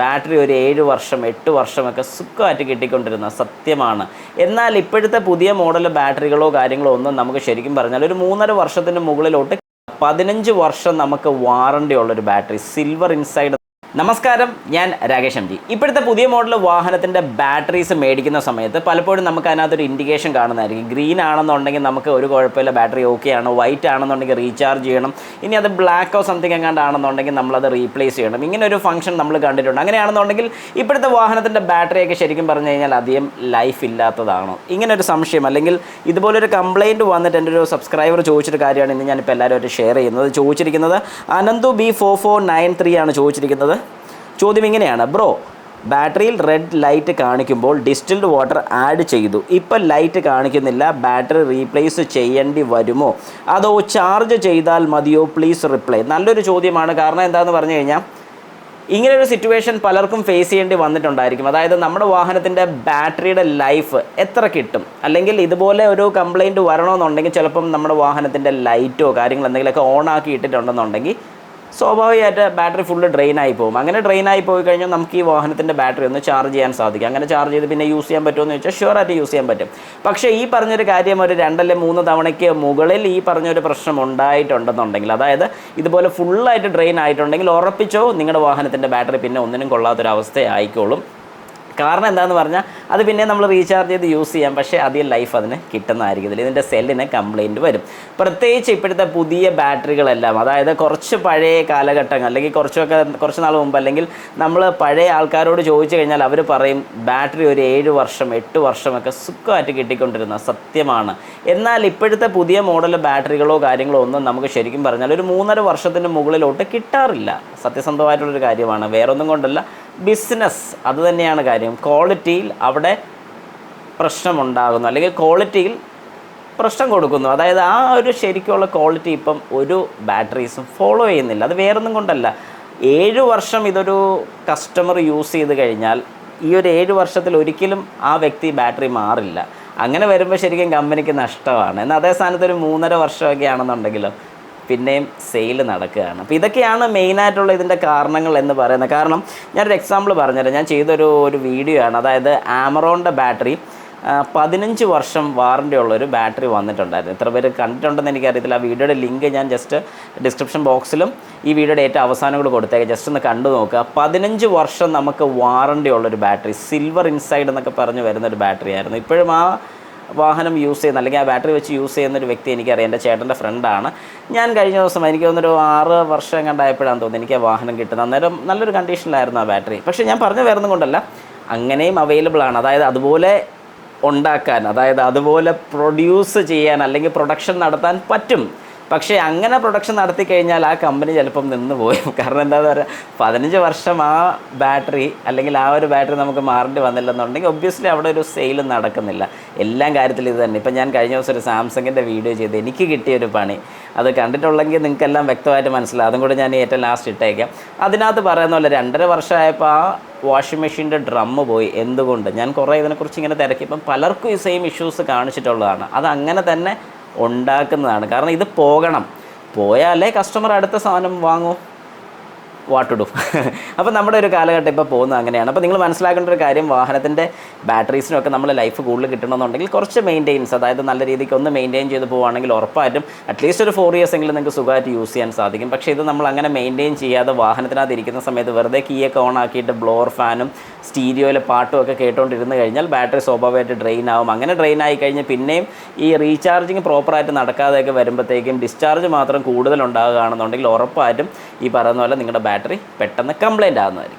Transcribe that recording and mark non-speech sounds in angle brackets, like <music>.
Battery ഒരു ഏഴ് വർഷം എട്ട് വർഷമൊക്കെ സുഖമായിട്ട് കിട്ടിക്കൊണ്ടിരുന്ന സത്യമാണ്. എന്നാൽ ഇപ്പോഴത്തെ പുതിയ മോഡൽ ബാറ്ററികളോ കാര്യങ്ങളോ ഒന്നും നമുക്ക് ശരിക്കും പറഞ്ഞാൽ ഒരു മൂന്നര വർഷത്തിന് മുകളിലോട്ട് പതിനഞ്ച് വർഷം നമുക്ക് വാറണ്ടി ഉള്ളൊരു ബാറ്ററി സിൽവർ ഇൻസൈഡ് നമസ്കാരം ഞാൻ രാകേഷ് എം ജി ഇപ്പോഴത്തെ പുതിയ മോഡൽ വാഹനത്തിന്റെ ബാറ്ററീസ് മേടിക്കുന്ന സമയത്ത് പലപ്പോഴും നമുക്ക് അതിനകത്തൊരു ഇൻഡിക്കേഷൻ കാണുന്നതായിരിക്കും. ഗ്രീൻ ആണെന്നുണ്ടെങ്കിൽ നമുക്ക് ഒരു കുഴപ്പമില്ല ബാറ്ററി ഓക്കെ ആണ്. വൈറ്റ് ആണെന്നുണ്ടെങ്കിൽ റീചാർജ് ചെയ്യണം. ഇനി അത് ബ്ലാക്കോ സംതിങ് എങ്ങാണ്ടാണെന്നുണ്ടെങ്കിൽ നമ്മളത് റീപ്ലേസ് ചെയ്യണം. ഇങ്ങനെ ഒരു ഫംഗ്ഷൻ നമ്മൾ കണ്ടിട്ടുണ്ട്. അങ്ങനെയാണെന്നുണ്ടെങ്കിൽ ഇപ്പോഴത്തെ വാഹനത്തിന്റെ ബാറ്ററിയൊക്കെ ശരിക്കും പറഞ്ഞു കഴിഞ്ഞാൽ അധികം ലൈഫ് ഇല്ലാത്തതാണോ. ഇങ്ങനെ ഒരു സംശയം. അല്ലെങ്കിൽ ഇതുപോലൊരു കംപ്ലയിന്റ് വന്നിട്ട് എന്റെ ഒരു സബ്സ്ക്രൈബർ ചോദിച്ചൊരു കാര്യമാണ് ഇന്ന് ഞാനിപ്പോൾ എല്ലാവരുമായിട്ട് ഷെയർ ചെയ്യുന്നത്. ചോദിച്ചിരിക്കുന്നത് Ananthu B four four nine three ആണ് ചോദിച്ചിരിക്കുന്നത്. ചോദ്യം ഇങ്ങനെയാണ്. ബ്രോ ബാറ്ററിയിൽ റെഡ് ലൈറ്റ് കാണിക്കുമ്പോൾ ഡിസ്റ്റിൽഡ് വാട്ടർ ആഡ് ചെയ്തു. ഇപ്പം ലൈറ്റ് കാണിക്കുന്നില്ല. ബാറ്ററി റീപ്ലേസ് ചെയ്യേണ്ടി വരുമോ? അതോ ചാർജ് ചെയ്താൽ മതിയോ? പ്ലീസ് റിപ്ലൈ നല്ലൊരു ചോദ്യമാണ്. കാരണം എന്താണെന്ന് പറഞ്ഞു കഴിഞ്ഞാൽ ഇങ്ങനൊരു സിറ്റുവേഷൻ പലർക്കും ഫേസ് ചെയ്യേണ്ടി വന്നിട്ടുണ്ടായിരിക്കും. അതായത് നമ്മുടെ വാഹനത്തിന്റെ ബാറ്ററിയുടെ ലൈഫ് എത്ര കിട്ടും? അല്ലെങ്കിൽ ഇതുപോലെ ഒരു കംപ്ലൈന്റ് വരണമെന്നുണ്ടെങ്കിൽ ചിലപ്പം നമ്മുടെ വാഹനത്തിന്റെ ലൈറ്റോ കാര്യങ്ങൾ എന്തെങ്കിലുമൊക്കെ ഓൺ ആക്കി ഇട്ടിട്ടുണ്ടെന്നുണ്ടെങ്കിൽ സ്വാഭാവികമായിട്ട് ബാറ്ററി ഫുള്ള് ഡ്രെയിൻ ആയി പോകും. അങ്ങനെ ഡ്രെയിൻ ആയി പോയി കഴിഞ്ഞാൽ നമുക്ക് ഈ വാഹനത്തിന്റെ ബാറ്ററി ഒന്ന് ചാർജ് ചെയ്യാൻ സാധിക്കും. അങ്ങനെ ചാർജ് ചെയ്ത് പിന്നെ യൂസ് ചെയ്യാൻ പറ്റുമോ എന്ന് ചോദിച്ചാൽ ഷുവറായിട്ട് യൂസ് ചെയ്യാൻ പറ്റും. പക്ഷേ ഈ പറഞ്ഞൊരു കാര്യം ഒരു രണ്ടല്ലേ മൂന്ന് തവണയ്ക്ക് മുകളിൽ ഈ പറഞ്ഞൊരു പ്രശ്നം ഉണ്ടായിട്ടുണ്ടെന്നുണ്ടെങ്കിൽ അതായത് ഇതുപോലെ ഫുള്ളായിട്ട് ഡ്രെയിൻ ആയിട്ടുണ്ടെങ്കിൽ ഉറപ്പിച്ചോ നിങ്ങളുടെ വാഹനത്തിന്റെ ബാറ്ററി പിന്നെ ഒന്നിനും കൊള്ളാത്തൊരവസ്ഥ ആയിക്കോളും കാരണം എന്താണെന്ന് പറഞ്ഞാൽ അത് പിന്നെ നമ്മൾ റീചാർജ് ചെയ്ത് യൂസ് ചെയ്യാം. പക്ഷേ അധികം ലൈഫ് അതിന് കിട്ടുന്നതായിരിക്കത്തില്ല ഇതിന്റെ സെല്ലിന് കംപ്ലൈന്റ് വരും. പ്രത്യേകിച്ച് ഇപ്പോഴത്തെ പുതിയ ബാറ്ററികളെല്ലാം അതായത് കുറച്ച് പഴയ കാലഘട്ടങ്ങൾ അല്ലെങ്കിൽ കുറച്ചൊക്കെ കുറച്ച് നാൾ മുമ്പ് അല്ലെങ്കിൽ നമ്മൾ പഴയ ആൾക്കാരോട് ചോദിച്ചു കഴിഞ്ഞാൽ അവർ പറയും ബാറ്ററി ഒരു ഏഴ് വർഷം എട്ട് വർഷമൊക്കെ സുഖമായിട്ട് കിട്ടിക്കൊണ്ടിരുന്ന സത്യമാണ്. എന്നാൽ ഇപ്പോഴത്തെ പുതിയ മോഡൽ ബാറ്ററികളോ കാര്യങ്ങളോ ഒന്നും നമുക്ക് ശരിക്കും പറഞ്ഞാൽ ഒരു മൂന്നര വർഷത്തിന് മുകളിലോട്ട് കിട്ടാറില്ല. സത്യസന്ധമായിട്ടുള്ളൊരു കാര്യമാണ്. വേറൊന്നും കൊണ്ടല്ല. ബിസിനസ് അതുതന്നെയാണ് കാര്യം. ക്വാളിറ്റിയിൽ അവിടെ പ്രശ്നമുണ്ടാകുന്നു. അല്ലെങ്കിൽ ക്വാളിറ്റിയിൽ പ്രശ്നം കൊടുക്കുന്നു. അതായത് ആ ഒരു ശരിക്കുള്ള ക്വാളിറ്റി ഇപ്പം ഒരു ബാറ്ററീസും ഫോളോ ചെയ്യുന്നില്ല. അത് വേറൊന്നും കൊണ്ടല്ല. ഏഴ് വർഷം ഇതൊരു കസ്റ്റമർ യൂസ് ചെയ്ത് കഴിഞ്ഞാൽ ഈ ഒരു ഏഴ് വർഷത്തിൽ ഒരിക്കലും ആ വ്യക്തി ബാറ്ററി മാറില്ല. അങ്ങനെ വരുമ്പോൾ ശരിക്കും കമ്പനിക്ക് നഷ്ടമാണ്. എന്നാൽ അതേ സ്ഥാനത്ത് ഒരു മൂന്നര വർഷമൊക്കെ ആണെന്നുണ്ടെങ്കിലും പിന്നെയും സെയിൽ നടക്കുകയാണ്. അപ്പോൾ ഇതൊക്കെയാണ് മെയിനായിട്ടുള്ള ഇതിന്റെ കാരണങ്ങൾ എന്ന് പറയുന്നത്. കാരണം ഞാനൊരു എക്സാമ്പിൾ പറഞ്ഞുതരാം. ഞാൻ ചെയ്തൊരു ഒരു വീഡിയോ ആണ്. അതായത് ആമറോണിന്റെ ബാറ്ററി പതിനഞ്ച് വർഷം വാറണ്ടി ഉള്ളൊരു ബാറ്ററി വന്നിട്ടുണ്ടായിരുന്നു. എത്ര പേര് കണ്ടിട്ടുണ്ടെന്ന് എനിക്കറിയത്തില്ല. ആ വീഡിയോയുടെ ലിങ്ക് ഞാൻ ജസ്റ്റ് ഡിസ്ക്രിപ്ഷൻ ബോക്സിലും ഈ വീഡിയോയുടെ ഏറ്റവും അവസാനം കൂടെ കൊടുത്തേക്ക്. ജസ്റ്റ് ഒന്ന് കണ്ടു നോക്കുക. പതിനഞ്ച് വർഷം നമുക്ക് വാറണ്ടി ഉള്ളൊരു ബാറ്ററി സിൽവർ ഇൻസൈഡ് എന്നൊക്കെ പറഞ്ഞ് വരുന്നൊരു ബാറ്ററി ആയിരുന്നു. ഇപ്പോഴും ആ വാഹനം യൂസ് ചെയ്യുന്ന അല്ലെങ്കിൽ ആ ബാറ്ററി വെച്ച് യൂസ് ചെയ്യുന്ന ഒരു വ്യക്തി എനിക്കറിയാം. എന്റെ ചേട്ടന്റെ ഫ്രണ്ടാണ് ഞാൻ കഴിഞ്ഞ ദിവസം എനിക്ക് തോന്നുന്നൊരു ആറ് വർഷം കണ്ടായപ്പോഴാണ് തോന്നുന്നത് എനിക്ക് ആ വാഹനം കിട്ടുന്നത്. അന്നേരം നല്ലൊരു കണ്ടീഷനിലായിരുന്നു ആ ബാറ്ററി പക്ഷേ ഞാൻ പറഞ്ഞു വരുന്നത് കൊണ്ടല്ല. അങ്ങനെയും അവൈലബിൾ ആണ്. അതായത് അതുപോലെ ഉണ്ടാക്കാൻ അതായത് അതുപോലെ പ്രൊഡ്യൂസ് ചെയ്യാൻ അല്ലെങ്കിൽ പ്രൊഡക്ഷൻ നടത്താൻ പറ്റും. പക്ഷേ അങ്ങനെ പ്രൊഡക്ഷൻ നടത്തി കഴിഞ്ഞാൽ ആ കമ്പനി ചിലപ്പം നിന്ന് പോയും <laughs> കാരണം എന്താണെന്ന് പറയുക പതിനഞ്ച് വർഷം ആ ബാറ്ററി അല്ലെങ്കിൽ ആ ഒരു ബാറ്ററി നമുക്ക് മാറേണ്ടി വന്നില്ലെന്നുണ്ടെങ്കിൽ ഒബ്വിയസ്ലി അവിടെ ഒരു സെയിൽ നടക്കുന്നില്ല. എല്ലാം കാര്യത്തിൽ ഇത് തന്നെ. ഇപ്പം ഞാൻ കഴിഞ്ഞ ദിവസം ഒരു സാംസങ്ങിന്റെ വീഡിയോ ചെയ്ത് എനിക്ക് കിട്ടിയ ഒരു പണി. അത് കണ്ടിട്ടുള്ളെങ്കിൽ നിങ്ങൾക്കെല്ലാം വ്യക്തമായിട്ട് മനസ്സിലാവും. അതും കൂടി ഞാൻ ഏറ്റവും ലാസ്റ്റ് ഇട്ടേക്കാം. അതിനകത്ത് പറയുന്ന പോലെ രണ്ടര വർഷമായപ്പോൾ ആ വാഷിംഗ് മെഷീന്റെ ഡ്രമ്മ് പോയി. എന്തുകൊണ്ട്? ഞാൻ കുറേ ഇതിനെക്കുറിച്ച് ഇങ്ങനെ തിരക്കിയപ്പം പലർക്കും ഈ സെയിം ഇഷ്യൂസ് കാണിച്ചിട്ടുള്ളതാണ്. അത് അങ്ങനെ തന്നെ ഉണ്ടാക്കുന്നതാണ്. കാരണം ഇത് പോകണം. പോയാലേ കസ്റ്റമർ അടുത്ത സാധനം വാങ്ങൂ. വാട്ടിടും <laughs> അപ്പോൾ നമ്മുടെ ഒരു കാലഘട്ടം ഇപ്പോൾ പോകുന്നത് അങ്ങനെയാണ്. അപ്പോൾ നിങ്ങൾ മനസ്സിലാക്കേണ്ട ഒരു കാര്യം വാഹനത്തിന്റെ ബാറ്ററീസിനൊക്കെ നമ്മൾ ലൈഫ് കൂടുതൽ കിട്ടണമെന്നുണ്ടെങ്കിൽ കുറച്ച് മെയിന്റെയിൻസ് അതായത് നല്ല രീതിക്ക് ഒന്ന് മെയിന്റെയിൻ ചെയ്ത് പോവുകയാണെങ്കിൽ ഉറപ്പായിട്ടും അറ്റ്ലീസ്റ്റ് ഒരു ഫോർ ഇയേഴ്സ് എങ്കിലും നിങ്ങൾക്ക് സുഖമായിട്ട് യൂസ് ചെയ്യാൻ സാധിക്കും. പക്ഷേ ഇത് നമ്മൾ അങ്ങനെ മെയിന്റെയിൻ ചെയ്യാതെ വാഹനത്തിനകത്ത് ഇരിക്കുന്ന സമയത്ത് വെറുതെ കീയൊക്കെ ഓൺ ആക്കിയിട്ട് ബ്ലോർ ഫാനും സ്റ്റീരിയോയിലെ പാട്ടും ഒക്കെ കേട്ടുകൊണ്ടിരുന്ന് കഴിഞ്ഞാൽ ബാറ്ററി സ്വാഭാവികമായിട്ട് ഡ്രെയിൻ ആവും. അങ്ങനെ ഡ്രെയിൻ ആയി കഴിഞ്ഞ് പിന്നെയും ഈ റീചാർജിങ് പ്രോപ്പറായിട്ട് നടക്കാതെയൊക്കെ വരുമ്പോഴത്തേക്കും ഡിസ്ചാർജ് മാത്രം കൂടുതൽ ഉണ്ടാകുകയാണെന്നുണ്ടെങ്കിൽ ഉറപ്പായിട്ടും ഈ പറയുന്ന പോലെ നിങ്ങളുടെ ബാറ്ററി പെട്ടെന്ന് കംപ്ലൈന്റ് ആകുന്നതായിരിക്കും.